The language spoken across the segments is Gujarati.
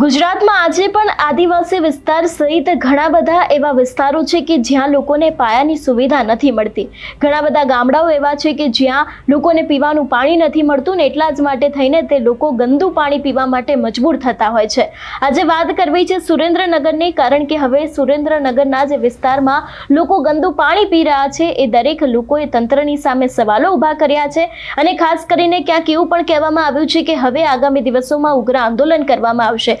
ગુજરાતમાં આજે પણ આદિવાસી વિસ્તાર સહિત ઘણા બધા એવા વિસ્તારો છે કે જ્યાં લોકોને પાયાની સુવિધા નથી મળતી. ઘણા બધા ગામડાઓ એવા છે કે જ્યાં લોકોને પીવાનું પાણી નથી મળતું ને એટલા જ માટે થઈને તે લોકો ગંદુ પાણી પીવા માટે મજબૂર થતા હોય છે. આજે વાત કરવી છે સુરેન્દ્રનગરની, કારણ કે હવે સુરેન્દ્રનગરના જે વિસ્તારમાં લોકો ગંદુ પાણી પી રહ્યા છે એ દરેક લોકોએ તંત્રની સામે સવાલો ઊભા કર્યા છે અને ખાસ કરીને ક્યાંક એવું પણ કહેવામાં આવ્યું છે કે હવે આગામી દિવસોમાં ઉગ્ર આંદોલન કરવામાં આવશે.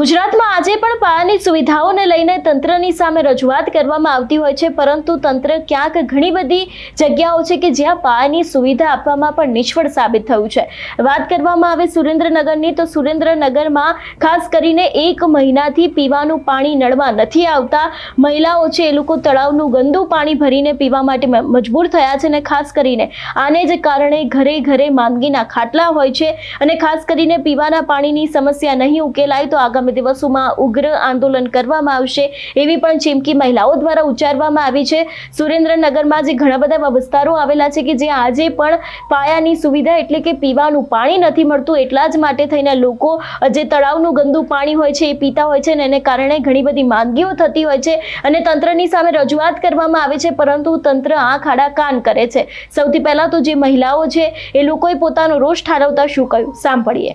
ગુજરાતમાં આજે પણ પાયાની સુવિધાઓને લઈને તંત્રની સામે રજૂઆત કરવામાં આવતી હોય છે, પરંતુ તંત્ર ક્યાંક ઘણી બધી જગ્યાઓ છે કે જ્યાં પાયાની સુવિધા આપવામાં પણ નિષ્ફળ સાબિત થયું છે. વાત કરવામાં આવે સુરેન્દ્રનગરની, તો સુરેન્દ્રનગરમાં ખાસ કરીને એક મહિનાથી પીવાનું પાણી નળમાં નથી આવતા. મહિલાઓ છે, એ લોકો તળાવનું ગંદુ પાણી ભરીને પીવા માટે મજબૂર થયા છે અને ખાસ કરીને આને જ કારણે ઘરે ઘરે માંદગીના ખાટલા હોય છે અને ખાસ કરીને પીવાના પાણીની સમસ્યા નહીં ઉકેલાય તો આગામી દિવસોમાં ઉગ્ર આંદોલન કરવામાં આવશે, એવી પણ ચીમકી મહિલાઓ દ્વારા ઉચ્ચારવામાં આવી છે. સુરેન્દ્રનગરમાં જે ઘણા બધા વિસ્તારો આવેલા છે કે જે આજે પણ પાયાની સુવિધા એટલે કે પીવાનું પાણી નથી મળતું, એટલા જ માટે થઈને લોકો જે તળાવનું ગંદુ પાણી હોય છે એ પીતા હોય છે ને એને કારણે ઘણી બધી માંગીઓ થતી હોય છે અને તંત્રની સામે રજૂઆત કરવામાં આવે છે, પરંતુ તંત્ર આંખ આડા કાન કરે છે. સૌથી પહેલા તો જે મહિલાઓ છે એ લોકોએ પોતાનો રોષ ઠારવતા શું કહ્યું? સાંભળીએ.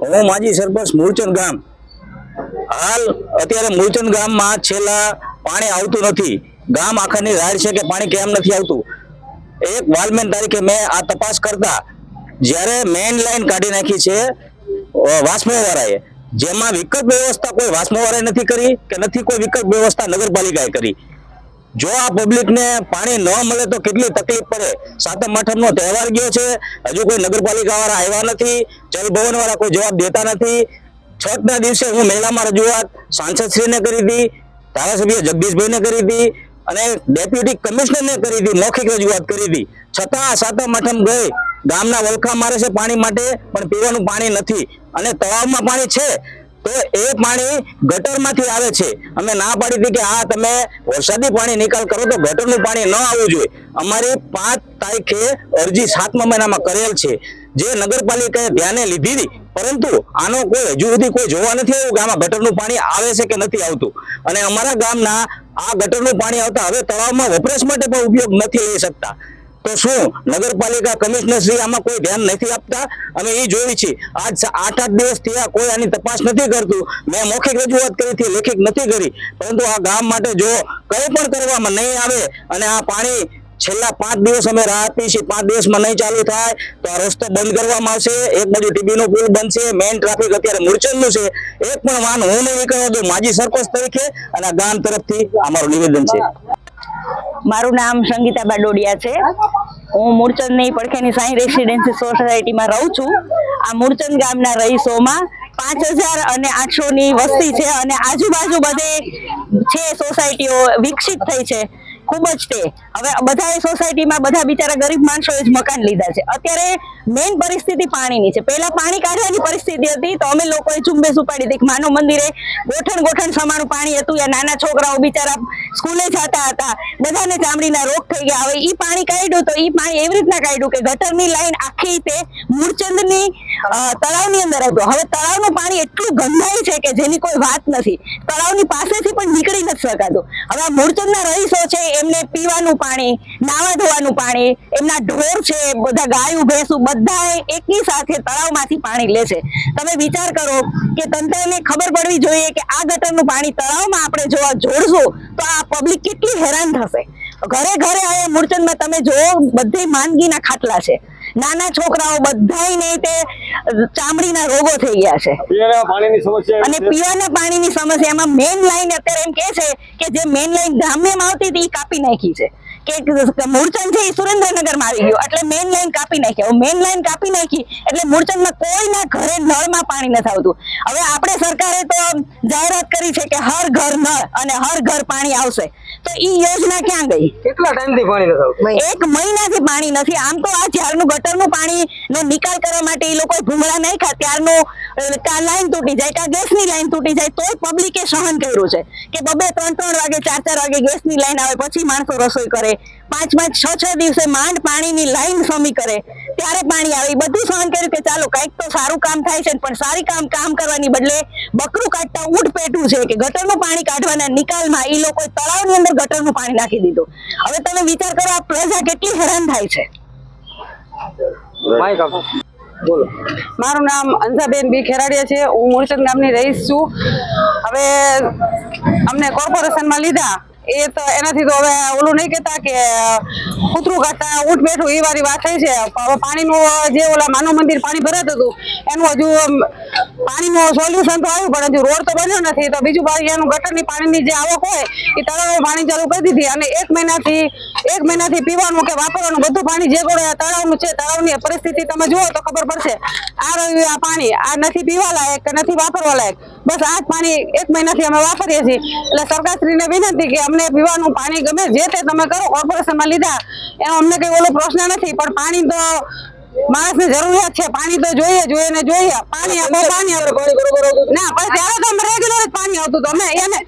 હું માજી સરપંચ મૂળચંદ ગામ. હાલ અત્યારે મૂળચંદ ગામમાં છેલ્લા પાણી આવતું નથી. ગામ આખાની રાડ છે કે પાણી કેમ નથી આવતું? એક વાલમેન તારીખે મેં આ તપાસ કરતા જ્યારે મેઇન લાઈન કાઢી નાખી છે વાસ્મોવાળાએ. જેમાં વિકલ્પ વ્યવસ્થા કોઈ વાસ્મોવાળાએ નથી કરી કે નથી કોઈ વિકલ્પ વ્યવસ્થા નગરપાલિકાએ કરી. જો આ પબ્લિક ને પાણી ન મળે તો કેટલી તકલીફ પડે? સાતમ આઠમ નો તહેવાર ગયો છે. હજુ કોઈ નગરપાલિકા વાળા આવ્યા નથી. જલ ભવન વાળા કોઈ જવાબ દેતા નથી. છઠ ના દિવસે હું મહિલામાં રજૂઆત સાંસદશ્રીને કરી હતી, ધારાસભ્ય જગદીશભાઈને કરી હતી અને ડેપ્યુટી કમિશનરને કરી હતી, મૌખિક રજૂઆત કરી હતી. છતાં આ સાતમ, આઠમ ગઈ. ગામના વલખા મારે છે પાણી માટે, પણ પીવાનું પાણી નથી. અને તળાવમાં પાણી છે. તો એ પાણી ગટરમાંથી આવે છે. અમે ના પાડી હતી કે આ તમે વરસાદી પાણી નિકાલ કરો તો ગટરનું પાણી ન આવવું જોઈએ. અમારી પાંચ તારીખે અરજી સાતમા મહિનામાં કરેલ છે. જે નગરપાલિકાએ ધ્યાને લીધી હતી પરંતુ આનો કોઈ હજુ સુધી કોઈ જોવા નથી આવ્યું કે આમાં ગટરનું પાણી આવે છે કે નથી આવતું. અને અમારા ગામના આ ગટરનું પાણી આવતા હવે તળાવમાં વપરાશ માટે પણ ઉપયોગ નથી લઈ શકતા. તો શું? નગરપાલિકા કમિશનર શ્રી આમાં કોઈ ધ્યાન નથી આપતા? અમે એ જોઈ છે. આજ આઠ આઠ દિવસ થયા, કોઈ આની તપાસ નથી કરતું. મેં મૌખિક રજૂઆત કરી હતી, લેખિત નથી કરી. પરંતુ આ ગામ માટે જો કંઈ પણ કરવામાં નહીં આવે અને આ પાણી છેલ્લા પાંચ દિવસ અમે રાહ છીએ પાંચ દિવસમાં નહીં ચાલુ થાય, તો આ રસ્તો બંધ કરવામાં આવશે. એક બાજુ ટીબી નો પુલ બનશે, મેઇન ટ્રાફિક અત્યારે મૂળચંદનું છે. એક પણ વાહન હું નહીં નીકળવા દઉં, માજી સરપંચ તરીકે અને ગામ તરફથી અમારું નિવેદન છે. મારું નામ સંગીતા બાડોડિયા છે. હું મૂળચંદની પડખેની સાઈ રેસિડેન્સી સોસાયટીમાં રહું છું. આ મૂળચંદ ગામના રહીશોમાં પાંચ હજાર અને આઠસો ની વસ્તી છે અને આજુબાજુ બધે છે સોસાયટીઓ વિકસિત થઈ છે. ખૂબ જ તે. હવે બધા સોસાયટીમાં બધા બિચારા ગરીબ માણસોએ જ મકાન લીધા છે. અત્યારે મેઇન પરિસ્થિતિ પાણીની છે. પહેલા પાણી કાઢવાની પરિસ્થિતિ હતી તો અમે લોકોએ ઝુંબેશ ઉપાડી હતી માનવ મંદિરે ગોઠણ ગોઠણ સમાનું પાણી હતું. યા નાના છોકરાઓ બિચારા સ્કૂલે જતા હતા. બધાને ચામડીના રોગ થઈ ગયા. હવે ઈ પાણી કાઢ્યું તો એ પાણી એવી રીતના કાઢ્યું કે ગટરની લાઈન આખી તે મૂળચંદની તળાવની અંદર હતું હવે તળાવનું પાણી એટલું ગંધાય છે કે જેની કોઈ વાત નથી. તળાવની પાસેથી પણ નીકળી નથી શકાતું. હવે મૂળચંદના રહીશો છે એમને પીવાનું પાણી, નાવા ધોવાનું પાણી, એમના ઢોર છે, બધા ગાયું, ભેંસું બધા એકી સાથે તળાવમાંથી પાણી લે છે. તમે વિચાર કરો કે તંત્રને ખબર પડવી જોઈએ કે આ ગટરનું પાણી તળાવમાં આપણે જોવા જોડશું, તો આ પબ્લિક કેટલી હેરાન થશે. ઘરે ઘરે અહીંયા મૂળચંદમાં તમે જોવો બધી માંદગીના ખાટલા છે. નાના છોકરાઓ બધા તે ચામડીના રોગો થઈ ગયા છે. પીવાના પાણીની સમસ્યા અને પીવાના પાણીની સમસ્યામાં મેઇન લાઈન અત્યારે એમ કે છે કે જે મેન લાઈન ગ્રામ્યમાં આવતી હતી એ કાપી નાખી છે. કે મૂળચંદ છે એ સુરેન્દ્રનગરમાં આવી ગયો એટલે મેન લાઈન કાપી નાખી હવે મેઇન લાઈન કાપી નાખી એટલે મૂળચંદમાં કોઈના ઘરે નળમાં પાણી નથી આવતું હવે આપણે સરકારે તો જાહેરાત કરી છે કે હર ઘર નળ અને હર ઘર પાણી આવશે. તો ઈ યોજના ક્યાં ગઈ? કેટલા ટાઈમથી પાણી નથી આવતું એક મહિનાથી પાણી નથી. આમ તો આ જ્યારનું ગટરનું પાણી નો નિકાલ કરવા માટે એ લોકો ભૂંગળા નાખ્યા. ત્યારનું કા લાઈન તૂટી જાય, કા ગેસની લાઈન તૂટી જાય, તોય પબ્લિકે સહન કર્યું છે કે બબે ત્રણ ત્રણ વાગે ચાર ચાર વાગે ગેસની લાઈન આવે, પછી માણસો રસોઈ કરે. પાંચ પાંચ છ છ દિવસે માંડ પાણીની લાઈન સમી કરે. ત્યારે પાણી આવે. એ બધું સહન કર્યું કે ચાલો, કંઈક તો સારું કામ થાય છે પણ સારી કામ કામ કરવાની બદલે બકરું કાઢતા ઊંટ પેટું છે કે ગટરનું પાણી કાઢવાના નિકાલમાં એ લોકો તળાવની અંદર ગટરનું પાણી નાખી દીધું. હવે તમે વિચાર કરો, આ પ્રજા કેટલી હેરાન થાય છે. બોલો. મારું નામ અંસાબેન બી ખેરાડીયા છે. હું મૂળચંદ ગામની રહીશ છું. હવે અમને કોર્પોરેશનમાં લીધા. એ તો એનાથી તો હવે ઓલું નહીં કહેતા કે કૂતરું કાઢતા ઊંટ બેઠું, એ વાળી વાત થઈ છે. હવે પાણીનું જે ઓલા માનવ મંદિર પાણી ભરાતું હતું, એનું હજુ પાણીનું સોલ્યુશન તો આવ્યું, પણ હજુ રોડ તો બન્યો નથી. તો બીજું પાણી એનું ગટરની પાણીની જે આવક હોય, એ તળાવો પાણી ચાલુ કરી દીધી. અને એક મહિનાથી એક મહિનાથી પીવાનું કે વાપરવાનું બધું પાણી જે ગોળે તળાવનું છે, તળાવની પરિસ્થિતિ તમે જુઓ તો ખબર પડશે. આ રહ્યું આ પાણી. આ નથી પીવા લાયક કે નથી વાપરવા લાયક. બસ આ પાણી એક મહિનાથી અમે વાપરીએ છીએ. એટલે સરકારશ્રીને વિનંતી કે અમને પીવાનું પાણી ગમે જે તે તમે કરો કોર્પોરેશનમાં લીધા. એનો અમને કંઈ ઓલો પ્રશ્ન નથી પણ પાણી તો માણસને જરૂરિયાત છે. પાણી તો જોઈએ જોઈએ ને જોઈએ. પાણી આપો પાણી આપો. ના પણ ત્યારે તો અમે રેગ્યુલર જ પાણી આવતું હતું. અમે એને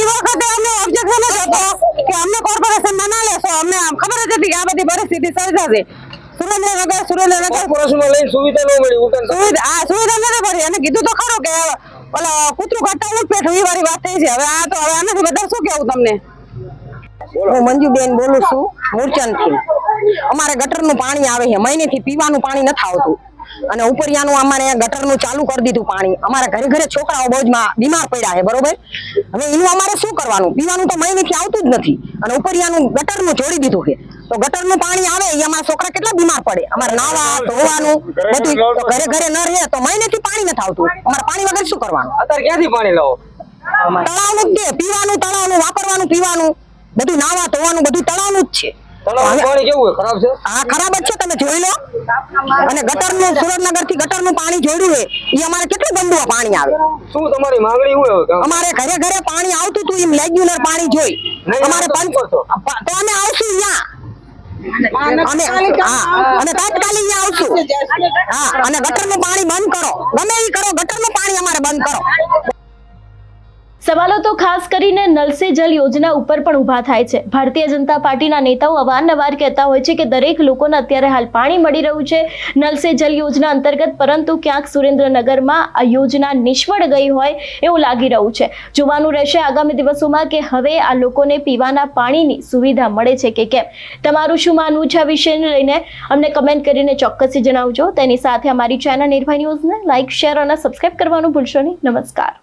એ વખતે અમને ઓબ્જેક્શન જ હતો કે અમને કોર્પોરેશનમાં ના લેશો. અમને આમ ખબર જ હતી કે આ બધી પરિસ્થિતિ સર્જાશે. સુરેન્દ્રનગર સુરેન્દ્રનગર. સુવિધા ન મળી સુવિધા આ સુવિધા નથી મળી અને કીધું તો ખરું કે ઓલા કૂતરું કાઢતા ઊંટ પેઠું એ વાળી વાત થઈ છે. હવે આ તો હવે આનાથી વધારે શું કેવું તમને? હું મંજુબેન બોલું છું મૂળચંદથી. અમારે ગટરનું પાણી આવે છે. મહિનેથી પીવાનું પાણી નથી આવતું. અને ઉપરિયાનું અમારે ગટરનું ચાલુ કરી દીધું પાણી. અમારા ઘરે ઘરે છોકરાઓ બહુ જ બીમાર પડ્યા છે બરોબર? હવે એનું અમારે શું કરવાનું? પીવાનું તો મહિનેથી આવતું જ નથી. અને ઉપરિયાનું ગટરનું જોડી દીધું છે. તો ગટરનું પાણી આવે એ અમારા છોકરા કેટલા બીમાર પડે. અમારે નાવા ધોવાનું બધું તો ઘરે ઘરે ન રહે તો મહિનેથી પાણી નથી આવતું. અમારે પાણી વગર શું કરવાનું? અત્યારે ક્યાંથી પાણી લાવો? તળાવનું જ પીવાનું તળાવનું વાપરવાનું પીવાનું. બધું નાવા ધોવાનું બધું તળાવનું જ છે. પાણી કેવું ખરાબ છે? હા ખરાબ જ છે તમે જોઈ લો. અને ગટરનું સુરેન્દ્રનગરથી ગટરનું પાણી જોડ્યું છે એ અમારે કેટલું ગંદુ પાણી આવે? શું તમારી માંગણી શું અમારે ઘરે ઘરે પાણી આવતું હતું એમ રેગ્યુલર પાણી જોઈ. અમારે? તો અમે આવશું ત્યાં. હા તાત્કાલિક આવશું હા અને ગટરનું પાણી બંધ કરો. ગમે એ કરો ગટરનું પાણી અમારે બંધ કરો. સવાલો તો ખાસ કરીને નલ સે જલ યોજના ઉપર પણ ઊભા થાય છે. ભારતીય જનતા પાર્ટીના નેતાઓ અવારનવાર કહેતા હોય છે કે દરેક લોકોને અત્યારે હાલ પાણી મળી રહ્યું છે. નલ સે જલ યોજના અંતર્ગત પરંતુ ક્યાંક સુરેન્દ્રનગરમાં આ યોજના નિષ્ફળ ગઈ હોય એવું લાગી રહ્યું છે. જોવાનું રહેશે આગામી દિવસોમાં કે હવે આ લોકોને પીવાના પાણીની સુવિધા મળે છે કે કેમ. તમારું શું માનવું છે આ વિષયને લઈને? અમને કમેન્ટ કરીને ચોક્કસથી જણાવજો. તેની સાથે અમારી ચેનલ નિર્ભય ન્યૂઝને લાઇક શેર અને સબસ્ક્રાઇબ કરવાનું ભૂલશો નહીં. નમસ્કાર.